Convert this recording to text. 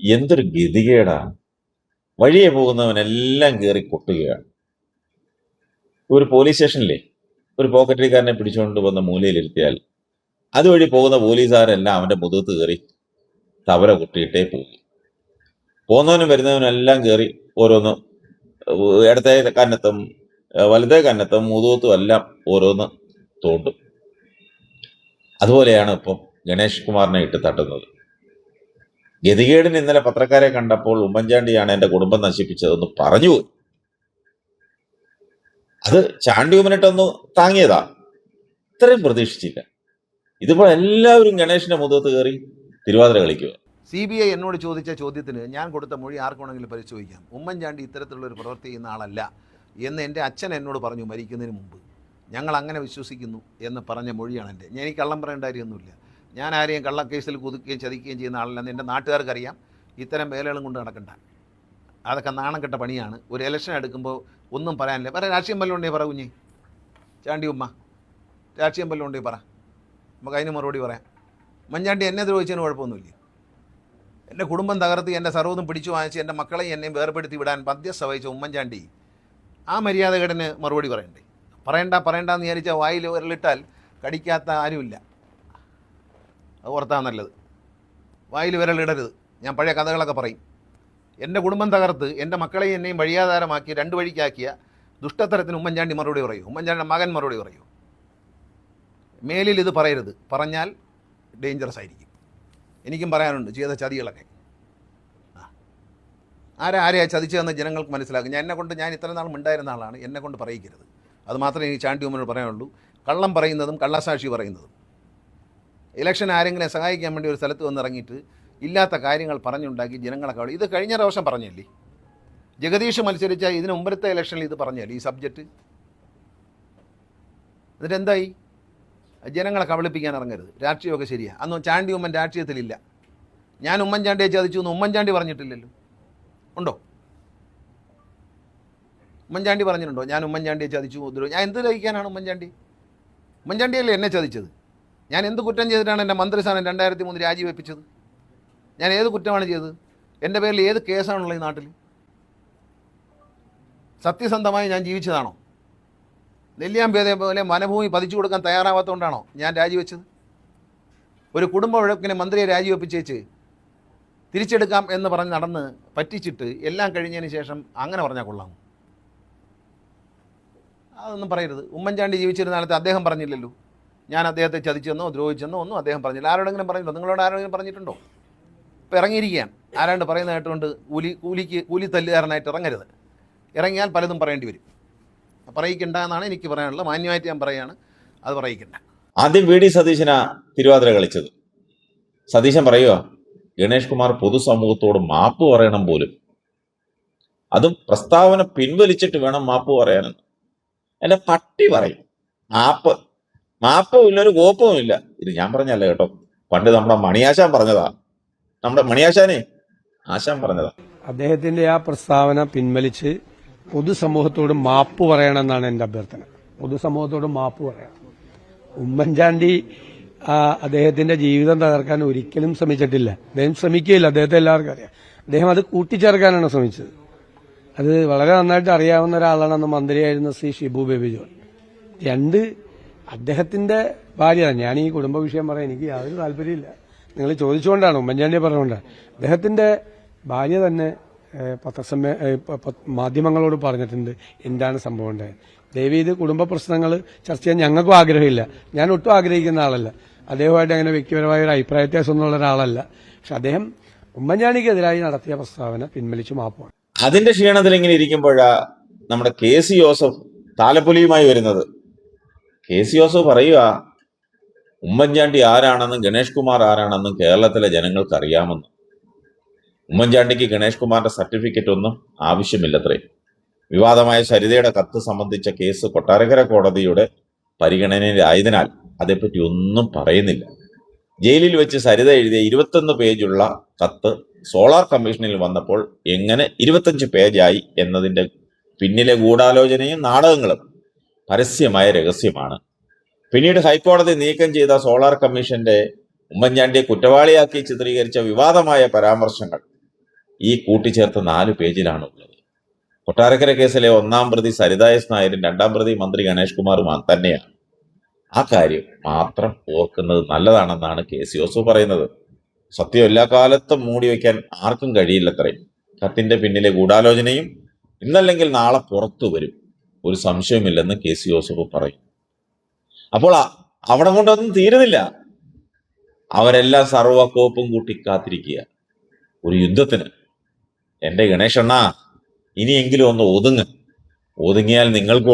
എന്തൊരു ഗതികേടാ. വഴിയെ പോകുന്നവനെല്ലാം കയറി കൊട്ടുകയാണ്. ഒരു പോലീസ് സ്റ്റേഷനിലെ ഒരു പോക്കറ്റിക്കാരനെ പിടിച്ചുകൊണ്ട് വന്ന മൂലയിലിരുത്തിയാൽ അതുവഴി പോകുന്ന പോലീസുകാരെല്ലാം അവന്റെ മുതുകത്ത് കയറി തവല കൊട്ടിയിട്ടേ പോകും. പോകുന്നവനും വരുന്നവനും എല്ലാം കയറി ഓരോന്ന് ഇടത്തെ കന്നത്തും വലുതേ കന്നത്തും മുതുകത്തും എല്ലാം ഓരോന്ന് തോണ്ടും. അതുപോലെയാണ് ഇപ്പം ഗണേഷ് കുമാറിനെ ഇട്ട് തട്ടുന്നത്. ഗതികേടിന് ഇന്നലെ പത്രക്കാരെ കണ്ടപ്പോൾ ഉമ്മൻചാണ്ടിയാണ് എന്റെ കുടുംബം നശിപ്പിച്ചതെന്ന് പറഞ്ഞു അത് ചാണ്ടി ഉമ്മനിട്ടൊന്ന് താങ്ങിയതാ. ഇത്രയും പ്രതീക്ഷിച്ചില്ല. ഇതിപ്പോൾ എല്ലാവരും ഗണേഷിന്റെ മുഖത്ത് കയറി തിരുവാതിര കളിക്കുക. സി ബി ഐ എന്നോട് ചോദിച്ച ചോദ്യത്തിന് ഞാൻ കൊടുത്ത മൊഴി ആർക്കാണെങ്കിലും പരിശോധിക്കാം. ഉമ്മൻചാണ്ടി ഇത്തരത്തിലുള്ള ഒരു പ്രവൃത്തി ചെയ്യുന്ന ആളല്ല എന്ന് എന്റെ അച്ഛൻ എന്നോട് പറഞ്ഞു മരിക്കുന്നതിന് മുമ്പ്. ഞങ്ങൾ അങ്ങനെ വിശ്വസിക്കുന്നു എന്ന് പറഞ്ഞ മൊഴിയാണ് എന്റെ. ഞാൻ ഈ കള്ളം പറയേണ്ട കാര്യമൊന്നുമില്ല. ഞാൻ ആരെയും കള്ളക്കേസിൽ കുതുക്കുകയും ചതിക്കുകയും ചെയ്യുന്ന ആളല്ലെന്ന് എന്റെ നാട്ടുകാർക്കറിയാം. ഇത്തരം വേലകളും കൊണ്ട് നടക്കണ്ട. അതൊക്കെ നാണം കെട്ട പണിയാണ്. ഒരു ഇലക്ഷൻ എടുക്കുമ്പോൾ ഒന്നും പറയാനില്ല. പറ രാഷ്ട്രീയം വല്ലതും പറ കുഞ്ഞി. ചാണ്ടി ഉമ്മ. രാഷ്ട്രീയം വല്ലതും പറ. നമുക്ക് അതിന് മറുപടി പറയാം. മഞ്ഞാണ്ടി എന്നെ ദ്രോഹിച്ചതിന് കുഴപ്പമൊന്നുമില്ല? എന്റെ കുടുംബം തകർത്ത് എന്റെ സർവതും പിടിച്ചു വാങ്ങിച്ച് എന്റെ മക്കളെയും എന്നെയും വേർപെടുത്തി വിടാൻ മധ്യസ്ഥ വഹിച്ച ഉമ്മൻചാണ്ടി ആ മര്യാദകടന് മറുപടി പറയണ്ടേ? പറയണ്ട പറയണ്ടെന്ന് വിചാരിച്ച വായിൽ വിരലിട്ടാൽ കടിക്കാത്ത ആരുമില്ല. അത് ഓർത്താ നല്ലത്. വായിൽ വിരലിടരുത് ഞാൻ പഴയ കഥകളൊക്കെ പറയും. എന്റെ കുടുംബം തകർത്ത് എന്റെ മക്കളെയും എന്നെയും വഴിയാധാരമാക്കി രണ്ട് വഴിക്കാക്കിയ ദുഷ്ടത്തരത്തിന് ഉമ്മൻചാണ്ടി മറുപടി പറയൂ. ഉമ്മൻചാണ്ടിയുടെ മകൻ മറുപടി പറയൂ. മേലിൽ ഇത് പറയരുത്. പറഞ്ഞാൽ ഡേഞ്ചറസ് ആയിരിക്കും. എനിക്കും പറയാനുണ്ട് ചെയ്ത ചതികളൊക്കെ. ആരെ ആരാ ആരെയാ ചതിച്ചതെന്ന് ജനങ്ങൾക്ക് മനസ്സിലാക്കും. ഞാൻ എന്നെ കൊണ്ട് ഞാൻ ഇത്ര നാൾ ഉണ്ടായിരുന്ന ആളാണ്. എന്നെ കൊണ്ട് പറയിക്കരുത്. അത് മാത്രമേ എനിക്ക് ചാണ്ടി ഉമ്മനോട് പറയാനുള്ളൂ. കള്ളം പറയുന്നതും കള്ളസാക്ഷി പറയുന്നതും. ഇലക്ഷൻ ആരെങ്കിലും സഹായിക്കാൻ വേണ്ടി ഒരു സ്ഥലത്ത് വന്നിറങ്ങിയിട്ട് ഇല്ലാത്ത കാര്യങ്ങൾ പറഞ്ഞുണ്ടാക്കി ജനങ്ങളെ കവളി. ഇത് കഴിഞ്ഞ പ്രാവശ്യം പറഞ്ഞല്ലേ? ജഗദീഷ് മത്സരിച്ച ഇതിന് മുമ്പത്തെ ഇലക്ഷനിൽ ഇത് പറഞ്ഞല്ലേ ഈ സബ്ജക്റ്റ് എന്നിട്ട് എന്തായി? ജനങ്ങളെ കബളിപ്പിക്കാൻ ഇറങ്ങരുത്. രാഷ്ട്രീയമൊക്കെ ശരിയാണ് അന്നും ചാണ്ടി ഉമ്മൻ രാഷ്ട്രീയത്തിലില്ല. ഞാൻ ഉമ്മൻചാണ്ടിയെ ചതിച്ചു എന്ന് ഉമ്മൻചാണ്ടി പറഞ്ഞിട്ടില്ലല്ലോ. ഉണ്ടോ? ഉമ്മൻചാണ്ടി പറഞ്ഞിട്ടുണ്ടോ? ഞാൻ ഉമ്മൻചാണ്ടിയെ ചതിച്ചു ഞാൻ എന്ത് ലഹിക്കാനാണ് ഉമ്മൻചാണ്ടി? ഉമ്മൻചാണ്ടിയല്ലേ എന്നെ ചതിച്ചത് ഞാൻ എന്ത് കുറ്റം ചെയ്തിട്ടാണ് എന്റെ മന്ത്രിസ്ഥാനം രണ്ടായിരത്തി മൂന്ന് രാജിവെപ്പിച്ചത്? ഞാൻ ഏത് കുറ്റമാണ് ചെയ്തത്? എന്റെ പേരിൽ ഏത് കേസാണുള്ളത് ഈ നാട്ടിൽ? സത്യസന്ധമായി ഞാൻ ജീവിച്ചതാണോ? നെല്ലിയാമ്പേതെ പോലെ വനഭൂമി പതിച്ചു കൊടുക്കാൻ തയ്യാറാവാത്തതുകൊണ്ടാണോ ഞാൻ രാജിവെച്ചത്? ഒരു കുടുംബ വഴക്കിനെ മന്ത്രിയെ രാജിവെപ്പിച്ചേച്ച് തിരിച്ചെടുക്കാം എന്ന് പറഞ്ഞ് നടന്ന് പറ്റിച്ചിട്ട് എല്ലാം കഴിഞ്ഞതിന് ശേഷം അങ്ങനെ പറഞ്ഞാൽ കൊള്ളാം. അതൊന്നും പറയരുത്. ഉമ്മൻചാണ്ടി ജീവിച്ചിരുന്ന കാലത്ത് അദ്ദേഹം പറഞ്ഞില്ലല്ലോ. ഞാൻ അദ്ദേഹത്തെ ചതിച്ചെന്നോ ദ്രോഹിച്ചെന്നോ ഒന്നും അദ്ദേഹം പറഞ്ഞില്ല. ആരോടെങ്കിലും പറഞ്ഞിട്ടുണ്ടോ? നിങ്ങളോട് ആരോടെങ്കിലും പറഞ്ഞിട്ടുണ്ടോ? ഇപ്പോൾ ഇറങ്ങിയിരിക്കുകയാണ്. ആരാണ്ട് പറയുന്ന കേട്ടുകൊണ്ട് കൂലി കൂലിക്ക് കൂലി തല്ലുകാരനായിട്ട് ഇറങ്ങരുത്. ഇറങ്ങിയാൽ പലതും പറയേണ്ടി വരും. പറയിക്കണ്ട എന്നാണ് എനിക്ക് പറയാനുള്ളത്. മാന്യമായിട്ട് ഞാൻ പറയാണ്. അത് പറയിക്കണ്ട. ആദ്യം വി ഡി സതീശനാ തിരുവാതിര കളിച്ചത്. സതീശൻ പറയുക ഗണേഷ് കുമാർ പൊതുസമൂഹത്തോട് മാപ്പ് പറയണം പോലും. അതും പ്രസ്താവന പിൻവലിച്ചിട്ട് വേണം മാപ്പ് പറയാനെന്ന്. എന്റെ പട്ടി പറയും മാപ്പ്. മാപ്പും ഇല്ല ഒരു കോപ്പവും ഇല്ല. ഇത് ഞാൻ പറഞ്ഞല്ല കേട്ടോ. പണ്ട് നമ്മുടെ മണിയാശാൻ പറഞ്ഞതാ. നമ്മുടെ മണിയാശാനെ ആശാൻ പറഞ്ഞതാ. അദ്ദേഹത്തിന്റെ ആ പ്രസ്താവന പിൻവലിച്ച് പൊതുസമൂഹത്തോട് മാപ്പ് പറയണമെന്നാണ് എന്റെ അഭ്യർത്ഥന. പൊതുസമൂഹത്തോട് മാപ്പ് പറയണം ഉമ്മൻചാണ്ടി അദ്ദേഹത്തിന്റെ ജീവിതം തകർക്കാൻ ഒരിക്കലും ശ്രമിച്ചിട്ടില്ല. അദ്ദേഹം ശ്രമിക്കുകയില്ല. അദ്ദേഹത്തെ എല്ലാവർക്കും അറിയാം. അദ്ദേഹം അത് കൂട്ടിച്ചേർക്കാനാണ് ശ്രമിച്ചത്. അത് വളരെ നന്നായിട്ട് അറിയാവുന്ന ഒരാളാണ് അന്ന് മന്ത്രിയായിരുന്ന ശ്രീ ഷിബു ബേബി ജോൺ. രണ്ട് അദ്ദേഹത്തിന്റെ ഭാര്യ ഞാൻ ഈ കുടുംബ വിഷയം പറയാൻ എനിക്ക് യാതൊരു താല്പര്യമില്ല നിങ്ങൾ ചോദിച്ചുകൊണ്ടാണ് ഉമ്മൻചാണ്ടിയെ പറഞ്ഞുകൊണ്ടാണ് അദ്ദേഹത്തിന്റെ ഭാര്യ തന്നെ പത്രസമ്മേ മാധ്യമങ്ങളോട് പറഞ്ഞിട്ടുണ്ട് എന്താണ് സംഭവം ഉണ്ടായത് ദയവ് ഇത് കുടുംബ പ്രശ്നങ്ങൾ ചർച്ച ചെയ്യാൻ ഞങ്ങൾക്കും ആഗ്രഹമില്ല. ഞാൻ ഒട്ടും ആഗ്രഹിക്കുന്ന ആളല്ല. അദ്ദേഹമായിട്ട് അങ്ങനെ വ്യക്തിപരമായ ഒരു അഭിപ്രായ വ്യത്യാസമൊന്നുള്ള ഒരാളല്ല. പക്ഷെ അദ്ദേഹം ഉമ്മൻചാണ്ടിക്കെതിരായി നടത്തിയ പ്രസ്താവന പിൻവലിച്ചു മാപ്പാണ് അതിന്റെ ക്ഷീണത്തിൽ ഇങ്ങനെ ഇരിക്കുമ്പോഴാ നമ്മുടെ കെ സി ജോസഫ് താലപ്പൊലിയുമായി വരുന്നത്. കെ സി ജോസഫ് പറയുക ഉമ്മൻചാണ്ടി ആരാണെന്നും ഗണേഷ് കുമാർ ആരാണെന്നും കേരളത്തിലെ ജനങ്ങൾക്ക് അറിയാമെന്നും. ഉമ്മൻചാണ്ടിക്ക് ഗണേഷ് കുമാറിന്റെ സർട്ടിഫിക്കറ്റ് ഒന്നും ആവശ്യമില്ലത്രേ. വിവാദമായ സരിതയുടെ കത്ത് സംബന്ധിച്ച കേസ് കൊട്ടാരക്കര കോടതിയുടെ പരിഗണനയിലായതിനാൽ അതേപ്പറ്റി ഒന്നും പറയുന്നില്ല. ജയിലിൽ വെച്ച് സരിത എഴുതിയ ഇരുപത്തൊന്ന് പേജുള്ള കത്ത് സോളാർ കമ്മീഷനിൽ വന്നപ്പോൾ എങ്ങനെ ഇരുപത്തഞ്ച് പേജായി എന്നതിന്റെ പിന്നിലെ ഗൂഢാലോചനയും നാടകങ്ങളും പരസ്യമായ രഹസ്യമാണ്. പിന്നീട് ഹൈക്കോടതി നീക്കം ചെയ്ത സോളാർ കമ്മീഷന്റെ ഉമ്മൻചാണ്ടിയെ കുറ്റവാളിയാക്കി ചിത്രീകരിച്ച വിവാദമായ പരാമർശങ്ങൾ ഈ കൂട്ടിച്ചേർത്ത നാല് പേജിലാണ് ഉള്ളത്. കൊട്ടാരക്കര കേസിലെ ഒന്നാം പ്രതി സരിത എസ് നായരും രണ്ടാം പ്രതി മന്ത്രി ഗണേഷ് കുമാറും തന്നെയാണ്. ആ കാര്യം മാത്രം ഓർക്കുന്നത് നല്ലതാണെന്നാണ് കെ സി ഓസു പറയുന്നത്. സത്യം എല്ലാ കാലത്തും മൂടി വയ്ക്കാൻ ആർക്കും കഴിയില്ലത്രയും കത്തിന്റെ പിന്നിലെ ഗൂഢാലോചനയും ഇന്നല്ലെങ്കിൽ നാളെ പുറത്തു വരും. ഒരു സംശയമില്ലെന്ന് കെ സി ജോസഫ് പറയും. അപ്പോൾ അവിടെ കൊണ്ടൊന്നും തീരുന്നില്ല. അവരെല്ലാം സർവക്കോപ്പും കൂട്ടി കാത്തിരിക്കുക. ഒരു യുദ്ധത്തിന്. എന്റെ ഗണേശണ്ണ ഇനിയെങ്കിലും ഒന്ന് ഒതുങ്ങ്. ഒതുങ്ങിയാൽ നിങ്ങൾക്ക്